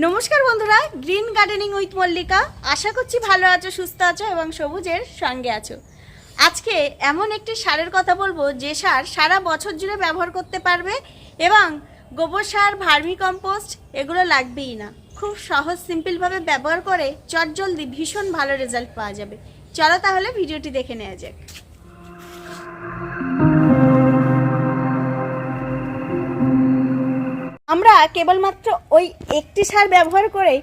নমস্কার বন্ধুরা, green gardening with Mallika. আশা করছি ভালো আছো, সুস্থ আছো এবং সবুজের সঙ্গে আছো। আজকে এমন একটি সারের কথা বলব, যে সার সারা বছর জুড়ে ব্যবহার করতে পারবে এবং গোবর সার, ভার্মি কম্পোস্ট এগুলো লাগবেই না। খুব সহজ, সিম্পলভাবে ব্যবহার করে চটজলদি ভীষণ ভালো রেজাল্ট পাওয়া যাবে। চলো তাহলে ভিডিওটি দেখে নেওয়া যাক। কেবলমাত্র ওই একটি সার ব্যবহার করে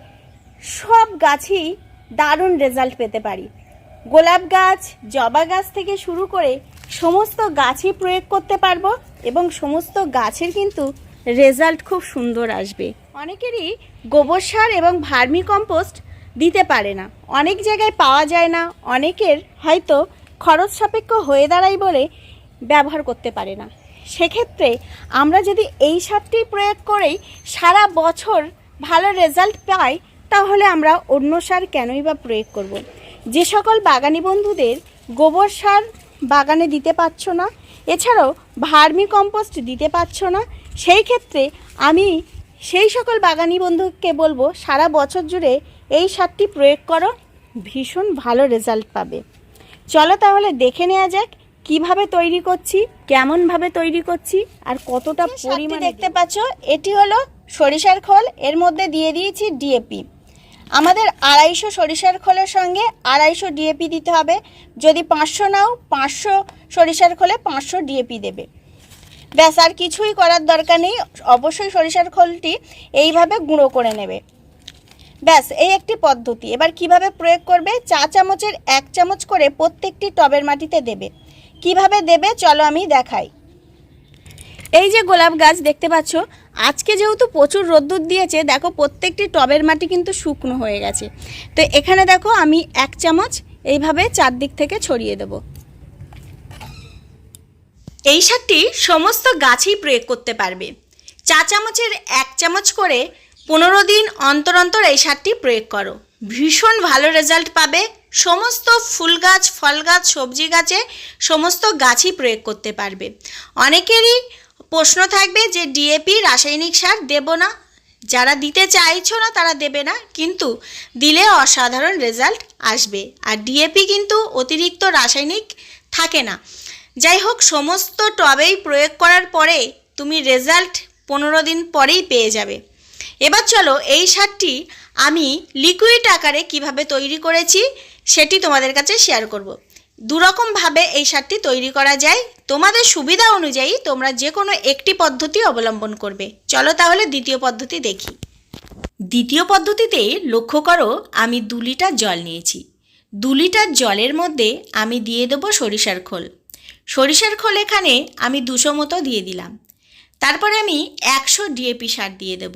সব গাছই দারুণ রেজাল্ট পেতে পারি। গোলাপ গাছ, জবা গাছ থেকে শুরু করে সমস্ত গাছই প্রয়োগ করতে পারব এবং সমস্ত গাছের কিন্তু রেজাল্ট খুব সুন্দর আসবে। অনেকেরই গোবর সার এবং ভার্মি কম্পোস্ট দিতে পারে না। অনেক জায়গায় পাওয়া যায় না, অনেকের হয়তো খরচ সাপেক্ষ হয়ে দাঁড়ায় বলে ব্যবহার করতে পারে না। সেক্ষেত্রে আমরা যদি এই সারটি প্রয়োগ করেই সারা বছর ভালো রেজাল্ট পাই, তাহলে আমরা অন্য সার কেনই বা প্রয়োগ করব। যে সকল বাগানি বন্ধুদের গোবর সার বাগানে দিতে পারছ না, এছাড়াও ভার্মি কম্পোস্ট দিতে পারছ না, সেই ক্ষেত্রে আমি সেই সকল বাগানি বন্ধুকে বলব, সারা বছর জুড়ে এই সারটি প্রয়োগ করো, ভীষণ ভালো রেজাল্ট পাবে চলো তাহলে দেখে নেওয়া যাক কীভাবে তৈরি করছি কেমন ভাবে তৈরি করছি আর কতটা পরিমাণ দেখতে পাচ্ছ এটি হলো সরিষার খোল এর মধ্যে দিয়ে দিয়েছি ডিএপি। আমাদের আড়াইশো সরিষার খোলের সঙ্গে আড়াইশো ডিএপি দিতে হবে যদি পাঁচশো নাও পাঁচশো সরিষার খোলে পাঁচশো ডিএপি দেবে। ব্যাস আর কিছুই করার দরকার নেই অবশ্যই সরিষার খোলটি এইভাবে গুঁড়ো করে নেবে। ব্যাস এই একটি পদ্ধতি। এবার কীভাবে প্রয়োগ করবে চা চামচের এক চামচ করে প্রত্যেকটি টবের মাটিতে দেবে। কীভাবে দেবে চলো আমি দেখাই। এই যে গোলাপ গাছ দেখতে পাচ্ছ, আজকে যেহেতু প্রচুর রোদ্দুর দিয়েছে, দেখো প্রত্যেকটি টবের মাটি কিন্তু শুকনো হয়ে গেছে। তো এখানে দেখো আমি এক চামচ এইভাবে চারদিক থেকে ছড়িয়ে দেবো। এই সারটি সমস্ত গাছেই প্রয়োগ করতে পারবে। চা চামচের এক চামচ করে পনেরো দিন অন্তর অন্তর এই সারটি প্রয়োগ করো। ভীষণ ভালো রেজাল্ট পাবে। সমস্ত ফুল গাছ ফল গাছ সবজি গাছে সমস্ত গাছই প্রয়োগ করতে পারবে। অনেকেরই প্রশ্ন থাকবে যে ডিএপি রাসায়নিক সার দেব না। যারা দিতে চাইছো না তারা দেবে না, কিন্তু দিলে অসাধারণ রেজাল্ট আসবে। আর ডিএপি কিন্তু অতিরিক্ত রাসায়নিক থাকে না। যাই হোক সমস্ত টবেই প্রয়োগ করার পরে তুমি রেজাল্ট পনেরো দিন পরেই পেয়ে যাবে। এবার চলো এই সারটি আমি লিকুইড আকারে কীভাবে তৈরি করেছি সেটি তোমাদের কাছে শেয়ার করব। দুরকমভাবে এই সারটি তৈরি করা যায়। তোমাদের সুবিধা অনুযায়ী তোমরা যে কোনো একটি পদ্ধতি অবলম্বন করবে। চলো তাহলে দ্বিতীয় পদ্ধতি দেখি। দ্বিতীয় পদ্ধতিতে লক্ষ্য করো, আমি দু লিটার জল নিয়েছি। দু লিটার জলের মধ্যে আমি দিয়ে দেবো সরিষার খোল। সরিষার খোল এখানে আমি দুশো মতো দিয়ে দিলাম। তারপরে আমি একশো ডিএপি সার দিয়ে দেব।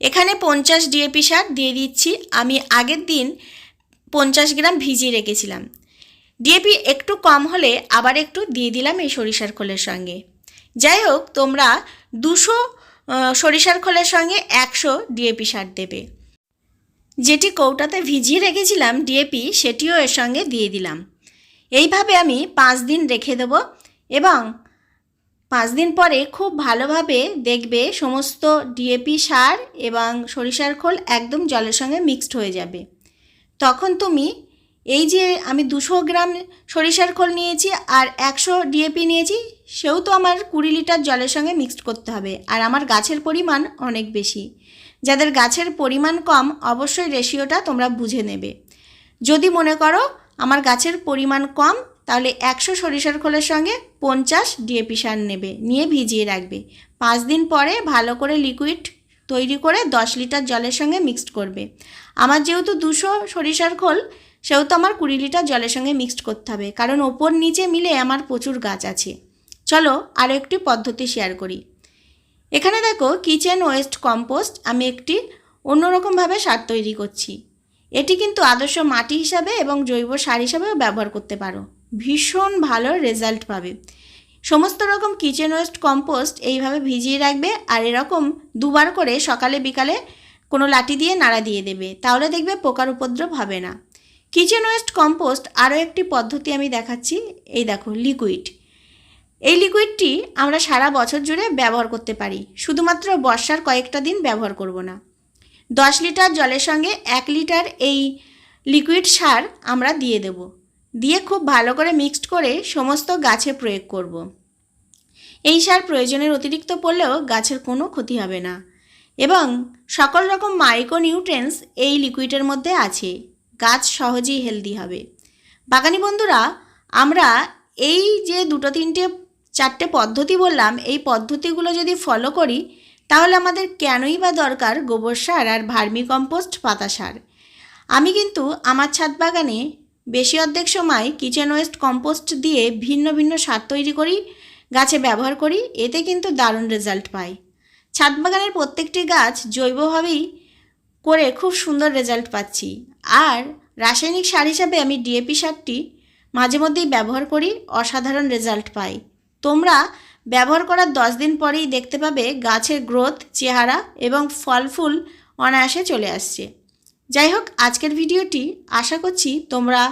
এখানে পঞ্চাশ ডিএপি সার দিয়ে দিচ্ছি। আমি আগের দিন পঞ্চাশ গ্রাম ভিজিয়ে রেখেছিলাম। ডিএপি একটু কম হলে আবার একটু দিয়ে দিলাম এই সরিষার খোলের সঙ্গে। যাই হোক, তোমরা দুশো সরিষার খোলের সঙ্গে একশো ডিএপি সার দেবে। যেটি কৌটাতে ভিজিয়ে রেখেছিলাম ডিএপি সেটিও এর সঙ্গে দিয়ে দিলাম। এইভাবে আমি পাঁচ দিন রেখে দেবো এবং পাঁচ দিন পরে খুব ভালোভাবে দেখবে সমস্ত ডিএপি সার এবং সরিষার খোল একদম জলের সঙ্গে মিক্সড হয়ে যাবে। তখন তুমি এই যে আমি দুশো গ্রাম সরিষার খোল নিয়েছি আর একশো ডিএপি নিয়েছি, সেও তো আমার কুড়ি লিটার জলের সঙ্গে মিক্সড করতে হবে। আর আমার গাছের পরিমাণ অনেক বেশি। যাদের গাছের পরিমাণ কম, অবশ্যই রেশিওটা তোমরা বুঝে নেবে। যদি মনে করো আমার গাছের পরিমাণ কম, তাহলে একশো সরিষার খোলের সঙ্গে পঞ্চাশ ডিএপি সার নেবে, নিয়ে ভিজিয়ে রাখবে। পাঁচ দিন পরে ভালো করে লিকুইড তৈরি করে দশ লিটার জলের সঙ্গে মিক্সড করবে। আমার যেহেতু দুশো সরিষার খোল, সেহেতু আমার কুড়ি লিটার জলের সঙ্গে মিক্সড করতে হবে, কারণ ওপর নিচে মিলে আমার প্রচুর গাছ আছে। চলো আরও একটি পদ্ধতি শেয়ার করি। এখানে দেখো কিচেন ওয়েস্ট কম্পোস্ট আমি একটি অন্যরকমভাবে সার তৈরি করছি। এটি কিন্তু আদর্শ মাটি হিসাবে এবং জৈব সার হিসাবেও ব্যবহার করতে পারো। ভীষণ ভালো রেজাল্ট পাবে। সমস্ত রকম কিচেন ওয়েস্ট কম্পোস্ট এইভাবে ভিজিয়ে রাখবে আর এরকম দুবার করে সকালে বিকালে কোনো লাঠি দিয়ে নাড়া দিয়ে দেবে। তাহলে দেখবে পোকার উপদ্রব হবে না। কিচেন ওয়েস্ট কম্পোস্ট আরও একটি পদ্ধতি আমি দেখাচ্ছি। এই দেখো, লিকুইড। এই লিকুইডটি আমরা সারা বছর জুড়ে ব্যবহার করতে পারি। শুধুমাত্র বর্ষার কয়েকটা দিন ব্যবহার করব না। দশ লিটার জলের সঙ্গে এক লিটার এই লিকুইড সার আমরা দিয়ে দেব। দিয়ে খুব ভালো করে মিক্সড করে সমস্ত গাছে প্রয়োগ করব। এই সার প্রয়োজনের অতিরিক্ত পড়লেও গাছের কোনো ক্ষতি হবে না। এবং সকল রকম মাইক্রো নিউট্রেন্স এই লিকুইডের মধ্যে আছে। গাছ সহজেই হেলদি হবে। বাগানি বন্ধুরা, আমরা এই যে দুটো, তিনটে, চারটে পদ্ধতি বললাম, এই পদ্ধতিগুলো যদি ফলো করি, তাহলে আমাদের কেনই বা দরকার গোবর সার আর ভার্মি কম্পোস্ট পাতা সার? আমি কিন্তু আমার ছাদ বাগানে বেশি অর্ধেক সময় কিচেন ওয়েস্ট কম্পোস্ট দিয়ে ভিন্ন ভিন্ন সার তৈরি করি, গাছে ব্যবহার করি, এতে কিন্তু দারুণ রেজাল্ট পাই। ছাদ বাগানের প্রত্যেকটি গাছ জৈবভাবেই করে খুব সুন্দর রেজাল্ট পাচ্ছি। আর রাসায়নিক সার হিসাবে আমি ডিএপি সারটি মাঝে মধ্যেই ব্যবহার করি, অসাধারণ রেজাল্ট পাই। তোমরা ব্যবহার করার দশ দিন পরেই দেখতে পাবে গাছের গ্রোথ চেহারা এবং ফল ফুল অনায়াসে চলে আসছে। যাই হোক আজকের ভিডিওটি আশা করছি তোমরা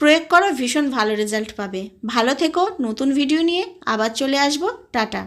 প্রয়োগ করো, ভীষণ ভালো রেজাল্ট পাবে। ভালো থেকো, নতুন ভিডিও নিয়ে আবার চলে আসব। টাটা।